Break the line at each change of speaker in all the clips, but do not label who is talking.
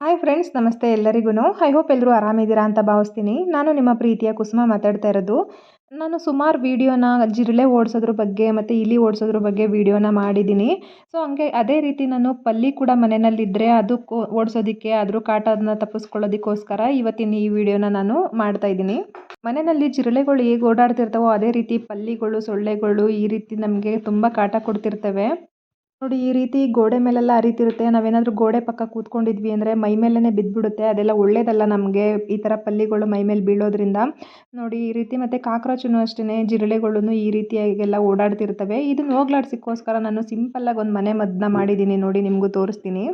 Hi friends ನಮಸ್ತೆ ಎಲ್ಲರಿಗೂ I hope ಎಲ್ಲರೂ ಆರಾಮಿದ್ದೀರಾ ಅಂತ ಭಾವಿಸ್ತೀನಿ. ನಾನು ನಿಮ್ಮ ಪ್ರೀತಿಯ ಕುಸುಮ ಮಾತಾಡ್ತಾ ಇರೋದು. ನಾನು ಸುಮಾರು ವೀಡಿಯೋನ ಜಿರಳೆ ಓಡಿಸೋದ್ರ ಬಗ್ಗೆ ಮತ್ತು ಇಲಿ ಓಡಿಸೋದ್ರ ಬಗ್ಗೆ ವೀಡಿಯೋನ ಮಾಡಿದ್ದೀನಿ. ಸೊ ಹಂಗೆ ಅದೇ ರೀತಿ ನಾನು ಪಲ್ಲಿ ಕೂಡ ಮನೆಯಲ್ಲಿದ್ದರೆ ಅದು ಓಡಿಸೋದಕ್ಕೆ ಅದ್ರ ಕಾಟನ ತಪ್ಪಿಸ್ಕೊಳ್ಳೋದಕ್ಕೋಸ್ಕರ ಇವತ್ತಿನ ಈ ವಿಡಿಯೋನ ನಾನು ಮಾಡ್ತಾ ಇದ್ದೀನಿ. ಮನೆಯಲ್ಲಿ ಜಿರಳೆಗಳು ಹೇಗೆ ಓಡಾಡ್ತಿರ್ತಾವೋ ಅದೇ ರೀತಿ ಪಲ್ಲಿಗಳು, ಸೊಳ್ಳೆಗಳು ಈ ರೀತಿ ನಮಗೆ ತುಂಬ ಕಾಟ ಕೊಡ್ತಿರ್ತವೆ. ನೋಡಿ, ಈ ರೀತಿ ಗೋಡೆ ಮೇಲೆಲ್ಲ ಹರಿತಿರುತ್ತೆ. ನಾವೇನಾದರೂ ಗೋಡೆ ಪಕ್ಕ ಕೂತ್ಕೊಂಡಿದ್ವಿ ಅಂದರೆ ಮೈ ಮೇಲೇ ಬಿದ್ದುಬಿಡುತ್ತೆ. ಅದೆಲ್ಲ ಒಳ್ಳೇದಲ್ಲ ನಮಗೆ. ಈ ಥರ ಪಲ್ಲಿಗಳು ಮೈ ಮೇಲೆ ಬೀಳೋದ್ರಿಂದ. ನೋಡಿ, ಈ ರೀತಿ ಮತ್ತು ಕಾಕ್ರೋಚನೂ ಅಷ್ಟೇ ಜಿರಳೆಗಳೂ ಈ ರೀತಿಯಾಗೆಲ್ಲ ಓಡಾಡ್ತಿರ್ತವೆ. ಇದನ್ನು ಹೋಗ್ಲಾಡ್ಸೋಕ್ಕೋಸ್ಕರ ನಾನು ಸಿಂಪಲ್ಲಾಗಿ ಒಂದು ಮನೆ ಮದ್ದನ್ನ ಮಾಡಿದ್ದೀನಿ ನೋಡಿ, ನಿಮಗೂ ತೋರಿಸ್ತೀನಿ.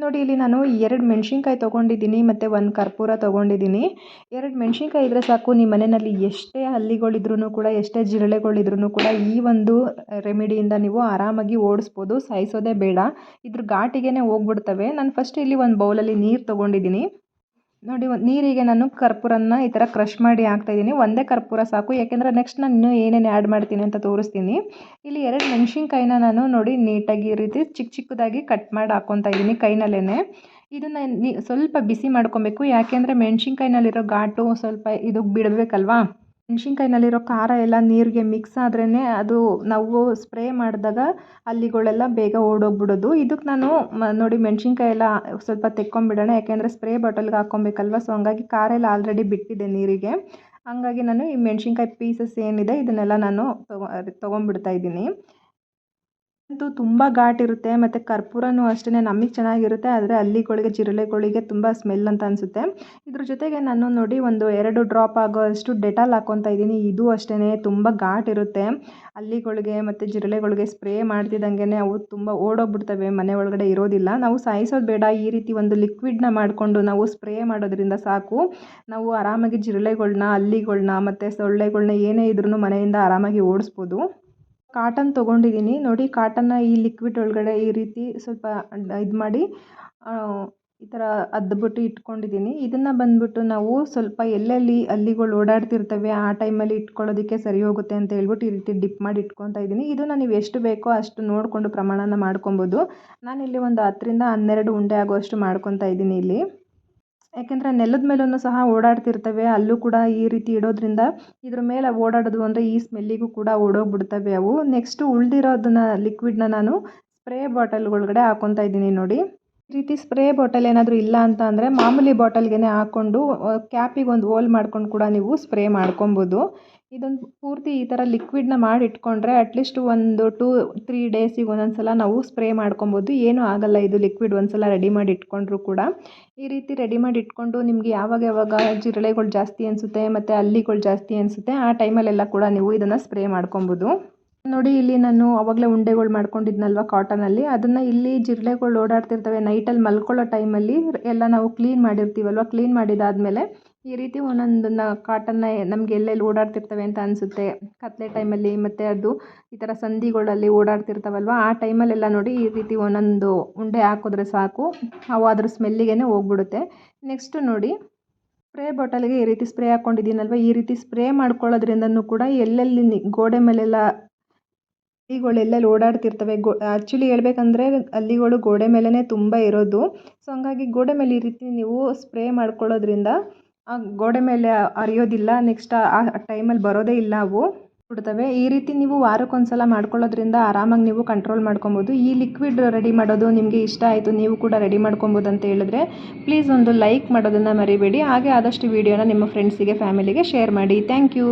ನೋಡಿ, ಇಲ್ಲಿ ನಾನು ಎರಡು ಮೆಣಸಿನ್ಕಾಯಿ ತೊಗೊಂಡಿದ್ದೀನಿ, ಮತ್ತು ಒಂದು ಕರ್ಪೂರ ತೊಗೊಂಡಿದ್ದೀನಿ. ಎರಡು ಮೆಣಸಿನ್ಕಾಯಿ ಇದ್ದರೆ ಸಾಕು, ನಿಮ್ಮ ಮನೆಯಲ್ಲಿ ಎಷ್ಟೇ ಹಲ್ಲಿಗಳಿದ್ರೂ ಕೂಡ, ಎಷ್ಟೇ ಜಿರಳೆಗಳಿದ್ರೂ ಕೂಡ, ಈ ಒಂದು ರೆಮಿಡಿಯಿಂದ ನೀವು ಆರಾಮಾಗಿ ಓಡಿಸ್ಬೋದು, ಸಾಯಿಸೋದೇ ಬೇಡ. ಇದ್ರ ಘಾಟಿಗೆ ಹೋಗ್ಬಿಡ್ತವೆ. ನಾನು ಫಸ್ಟ್ ಇಲ್ಲಿ ಒಂದು ಬೌಲಲ್ಲಿ ನೀರು ತೊಗೊಂಡಿದ್ದೀನಿ. ನೋಡಿ, ಒಂದು ನೀರಿಗೆ ನಾನು ಕರ್ಪೂರನ ಈ ಥರ ಕ್ರಷ್ ಮಾಡಿ ಹಾಕ್ತಾಯಿದ್ದೀನಿ ಒಂದೇ ಕರ್ಪೂರ ಸಾಕು. ಯಾಕೆಂದರೆ ನೆಕ್ಸ್ಟ್ ನಾನು ಇನ್ನೂ ಏನೇನು ಆ್ಯಡ್ ಮಾಡ್ತೀನಿ ಅಂತ ತೋರಿಸ್ತೀನಿ. ಇಲ್ಲಿ ಎರಡು ಮೆಣಸಿನ್ಕಾಯಿನ ನಾನು ನೋಡಿ ನೀಟಾಗಿ ಈ ರೀತಿ ಚಿಕ್ಕ ಚಿಕ್ಕದಾಗಿ ಕಟ್ ಮಾಡಿ ಹಾಕ್ಕೊತಾ ಇದ್ದೀನಿ ಕೈನಲ್ಲೇ ಇದನ್ನು ಸ್ವಲ್ಪ ಬಿಸಿ ಮಾಡ್ಕೊಬೇಕು. ಯಾಕೆಂದರೆ ಮೆಣಸಿನ್ಕಾಯಿನಲ್ಲಿರೋ ಘಾಟು ಸ್ವಲ್ಪ ಇದು ಬಿಡಬೇಕಲ್ವಾ? ಮೆಣ್ಸಿನ್ಕಾಯಿನಲ್ಲಿರೋ ಖಾರ ಎಲ್ಲ ನೀರಿಗೆ ಮಿಕ್ಸ್ ಆದ್ರೇ ಅದು ನಾವು ಸ್ಪ್ರೇ ಮಾಡಿದಾಗ ಅಲ್ಲಿಗಳೆಲ್ಲ ಬೇಗ ಓಡೋಗ್ಬಿಡೋದು. ಇದಕ್ಕೆ ನಾನು ನೋಡಿ ಮೆಣ್ಸಿನ್ಕಾಯಿ ಎಲ್ಲ ಸ್ವಲ್ಪ ತೆಕ್ಕೊಂಬಿಡೋಣ. ಯಾಕೆಂದರೆ ಸ್ಪ್ರೇ ಬಾಟಲ್ಗೆ ಹಾಕ್ಕೊಬೇಕಲ್ವ? ಸೊ ಹಂಗಾಗಿ ಖಾರ ಎಲ್ಲ ಆಲ್ರೆಡಿ ಬಿಟ್ಟಿದೆ ನೀರಿಗೆ. ಹಂಗಾಗಿ ನಾನು ಈ ಮೆಣ್ಸಿನ್ಕಾಯಿ ಪೀಸಸ್ ಏನಿದೆ, ಇದನ್ನೆಲ್ಲ ನಾನು ತೊಗೊ, ತೊಗೊಂಡ್ಬಿಡ್ತಾ ಇದ್ದೀನಿ. ಅಂತೂ ತುಂಬ ಘಾಟಿರುತ್ತೆ ಮತ್ತು ಕರ್ಪೂರನೂ ಅಷ್ಟೇ ನಮಗೆ ಚೆನ್ನಾಗಿರುತ್ತೆ, ಆದರೆ ಅಲ್ಲಿಗಳಿಗೆ ಜಿರಳೆಗಳಿಗೆ ತುಂಬ ಸ್ಮೆಲ್ ಅಂತ ಅನಿಸುತ್ತೆ. ಇದ್ರ ಜೊತೆಗೆ ನಾನು ನೋಡಿ ಒಂದು ಎರಡು ಡ್ರಾಪ್ ಆಗೋಷ್ಟು ಡೆಟಾಲ್ ಹಾಕ್ಕೊತಾ ಇದ್ದೀನಿ, ಇದು ಅಷ್ಟೇ ತುಂಬ ಘಾಟಿರುತ್ತೆ ಹಲ್ಲಿಗಳಿಗೆ ಮತ್ತು ಜಿರಳೆಗಳಿಗೆ ಸ್ಪ್ರೇ ಮಾಡ್ತಿದ್ದಂಗೆ ಅವು ತುಂಬ ಓಡೋಗ್ಬಿಡ್ತವೆ, ಮನೆ ಒಳಗಡೆ ಇರೋದಿಲ್ಲ. ನಾವು ಸಾಯಿಸೋದು ಬೇಡ, ಈ ರೀತಿ ಒಂದು ಲಿಕ್ವಿಡ್ನ ಮಾಡಿಕೊಂಡು ನಾವು ಸ್ಪ್ರೇ ಮಾಡೋದ್ರಿಂದ ಸಾಕು. ನಾವು ಆರಾಮಾಗಿ ಜಿರಳೆಗಳನ್ನ ಅಲ್ಲಿಗಳನ್ನ ಮತ್ತು ಸೊಳ್ಳೆಗಳನ್ನ ಏನೇ ಇದ್ರೂ ಮನೆಯಿಂದ ಆರಾಮಾಗಿ ಓಡಿಸ್ಬೋದು. ಕಾಟನ್ ತೊಗೊಂಡಿದ್ದೀನಿ. ನೋಡಿ, ಕಾಟನ್ನ ಈ ಲಿಕ್ವಿಡ್ ಒಳಗಡೆ ಈ ರೀತಿ ಸ್ವಲ್ಪ ಇದು ಮಾಡಿ ಈ ಥರ ಅದ್ಬಿಟ್ಟು ಇಟ್ಕೊಂಡಿದ್ದೀನಿ. ಇದನ್ನು ಬಂದ್ಬಿಟ್ಟು ನಾವು ಸ್ವಲ್ಪ ಎಲ್ಲೆಲ್ಲಿ ಅಲ್ಲಿಗಳು ಓಡಾಡ್ತಿರ್ತವೆ, ಆ ಟೈಮಲ್ಲಿ ಇಟ್ಕೊಳ್ಳೋದಕ್ಕೆ ಸರಿ ಹೋಗುತ್ತೆ ಅಂತ ಹೇಳ್ಬಿಟ್ಟು ಈ ರೀತಿ ಡಿಪ್ ಮಾಡಿ ಇಟ್ಕೊತಾ ಇದ್ದೀನಿ. ಇದನ್ನು ನೀವು ಎಷ್ಟು ಬೇಕೋ ಅಷ್ಟು ನೋಡಿಕೊಂಡು ಪ್ರಮಾಣನ ಮಾಡ್ಕೊಬೋದು. ನಾನಿಲ್ಲಿ ಒಂದು ಹತ್ತರಿಂದ ಹನ್ನೆರಡು ಉಂಡೆ ಆಗುವಷ್ಟು ಮಾಡ್ಕೊತಾ ಇದ್ದೀನಿ ಇಲ್ಲಿ. ಯಾಕೆಂದರೆ ನೆಲದ ಮೇಲೂ ಸಹ ಓಡಾಡ್ತಿರ್ತವೆ. ಅಲ್ಲೂ ಕೂಡ ಈ ರೀತಿ ಇಡೋದ್ರಿಂದ ಇದ್ರ ಮೇಲೆ ಓಡಾಡೋದು ಅಂದರೆ ಈ ಸ್ಮೆಲ್ಲಿಗೂ ಕೂಡ ಓಡೋಗ್ಬಿಡ್ತವೆ ಅವು. ನೆಕ್ಸ್ಟು ಉಳಿದಿರೋದನ್ನ ಲಿಕ್ವಿಡ್ನ ನಾನು ಸ್ಪ್ರೇ ಬಾಟಲ್ ಒಳಗಡೆ ಹಾಕ್ಕೊತಾ ಇದ್ದೀನಿ ನೋಡಿ. ರೀತಿ ಸ್ಪ್ರೇ ಬಾಟಲ್ ಏನಾದರೂ ಇಲ್ಲ ಅಂತ ಅಂದರೆ ಮಾಮೂಲಿ ಬಾಟಲ್ಗೆ ಹಾಕ್ಕೊಂಡು ಕ್ಯಾಪಿಗೆ ಒಂದು ಹೋಲ್ ಮಾಡ್ಕೊಂಡು ಕೂಡ ನೀವು ಸ್ಪ್ರೇ ಮಾಡ್ಕೊಬೋದು. ಇದೊಂದು ಪೂರ್ತಿ ಈ ಥರ ಲಿಕ್ವಿಡ್ನ ಮಾಡಿ ಇಟ್ಕೊಂಡ್ರೆ ಅಟ್ಲೀಸ್ಟ್ ಒಂದು ಟೂ ತ್ರೀ ಡೇಸಿಗೆ ಒಂದೊಂದು ಸಲ ನಾವು ಸ್ಪ್ರೇ ಮಾಡ್ಕೊಬೋದು. ಏನೂ ಆಗಲ್ಲ ಇದು ಲಿಕ್ವಿಡ್ ಒಂದ್ಸಲ ರೆಡಿ ಮಾಡಿ ಇಟ್ಕೊಂಡ್ರೂ ಕೂಡ. ಈ ರೀತಿ ರೆಡಿ ಮಾಡಿ ಇಟ್ಕೊಂಡು ನಿಮಗೆ ಯಾವಾಗ ಯಾವಾಗ ಜಿರಳೆಗಳು ಜಾಸ್ತಿ ಅನಿಸುತ್ತೆ ಮತ್ತು ಹಲ್ಲಿಗಳು ಜಾಸ್ತಿ ಅನಿಸುತ್ತೆ ಆ ಟೈಮಲ್ಲೆಲ್ಲ ಕೂಡ ನೀವು ಇದನ್ನು ಸ್ಪ್ರೇ ಮಾಡ್ಕೊಬೋದು. ನೋಡಿ, ಇಲ್ಲಿ ನಾನು ಅವಾಗಲೇ ಉಂಡೆಗಳು ಮಾಡ್ಕೊಂಡಿದ್ನಲ್ವ ಕಾಟನಲ್ಲಿ ಅದನ್ನು ಇಲ್ಲಿ ಜಿರಳೆಗಳು ಓಡಾಡ್ತಿರ್ತವೆ. ನೈಟಲ್ಲಿ ಮಲ್ಕೊಳ್ಳೋ ಟೈಮಲ್ಲಿ ಎಲ್ಲ ನಾವು ಕ್ಲೀನ್ ಮಾಡಿರ್ತೀವಲ್ವ? ಕ್ಲೀನ್ ಮಾಡಿದಾದಮೇಲೆ ಈ ರೀತಿ ಒಂದೊಂದನ್ನು ಕಾಟನ್ನ ನಮಗೆ ಎಲ್ಲೆಲ್ಲಿ ಓಡಾಡ್ತಿರ್ತವೆ ಅಂತ ಅನಿಸುತ್ತೆ. ಕತ್ಲೆ ಟೈಮಲ್ಲಿ ಮತ್ತು ಅದು ಈ ಥರ ಸಂಧಿಗಳಲ್ಲಿ ಓಡಾಡ್ತಿರ್ತಾವಲ್ವ? ಆ ಟೈಮಲ್ಲೆಲ್ಲ ನೋಡಿ ಈ ರೀತಿ ಒಂದೊಂದು ಉಂಡೆ ಹಾಕಿದ್ರೆ ಸಾಕು. ಅವು ಅದ್ರ ಸ್ಮೆಲ್ಲಿಗೆ ಹೋಗ್ಬಿಡುತ್ತೆ. ನೆಕ್ಸ್ಟು ನೋಡಿ ಸ್ಪ್ರೇ ಬಾಟಲಿಗೆ ಈ ರೀತಿ ಸ್ಪ್ರೇ ಹಾಕ್ಕೊಂಡಿದ್ದೀನಲ್ವ ಈ ರೀತಿ ಸ್ಪ್ರೇ ಮಾಡ್ಕೊಳ್ಳೋದ್ರಿಂದನೂ ಕೂಡ ಎಲ್ಲೆಲ್ಲಿ ಗೋಡೆ ಮೇಲೆಲ್ಲ ಎಲ್ಲೆಲ್ಲಿ ಓಡಾಡ್ತಿರ್ತವೆ, ಗೋ ಆ್ಯಕ್ಚುಲಿ ಹೇಳ್ಬೇಕಂದ್ರೆ ಹಲ್ಲಿಗಳು ಗೋಡೆ ಮೇಲೇ ತುಂಬ ಇರೋದು. ಸೊ ಹಂಗಾಗಿ ಗೋಡೆ ಮೇಲೆ ಈ ರೀತಿ ನೀವು ಸ್ಪ್ರೇ ಮಾಡ್ಕೊಳ್ಳೋದ್ರಿಂದ ಆ ಗೋಡೆ ಮೇಲೆ ಹರಿಯೋದಿಲ್ಲ ನೆಕ್ಸ್ಟ್ ಆ ಟೈಮಲ್ಲಿ ಬರೋದೇ ಇಲ್ಲ ಅವು ಬಿಡ್ತವೆ. ಈ ರೀತಿ ನೀವು ವಾರಕ್ಕೊಂದ್ಸಲ ಮಾಡ್ಕೊಳ್ಳೋದ್ರಿಂದ ಆರಾಮಾಗಿ ನೀವು ಕಂಟ್ರೋಲ್ ಮಾಡ್ಕೊಬೋದು. ಈ ಲಿಕ್ವಿಡ್ ರೆಡಿ ಮಾಡೋದು ನಿಮಗೆ ಇಷ್ಟ ಆಯಿತು, ನೀವು ಕೂಡ ರೆಡಿ ಮಾಡ್ಕೊಬೋದು ಅಂತ ಹೇಳಿದ್ರೆ ಪ್ಲೀಸ್ ಒಂದು ಲೈಕ್ ಮಾಡೋದನ್ನು ಮರಿಬೇಡಿ. ಹಾಗೆ ಆದಷ್ಟು ವೀಡಿಯೋನ ನಿಮ್ಮ ಫ್ರೆಂಡ್ಸಿಗೆ ಫ್ಯಾಮಿಲಿಗೆ ಶೇರ್ ಮಾಡಿ. Thank you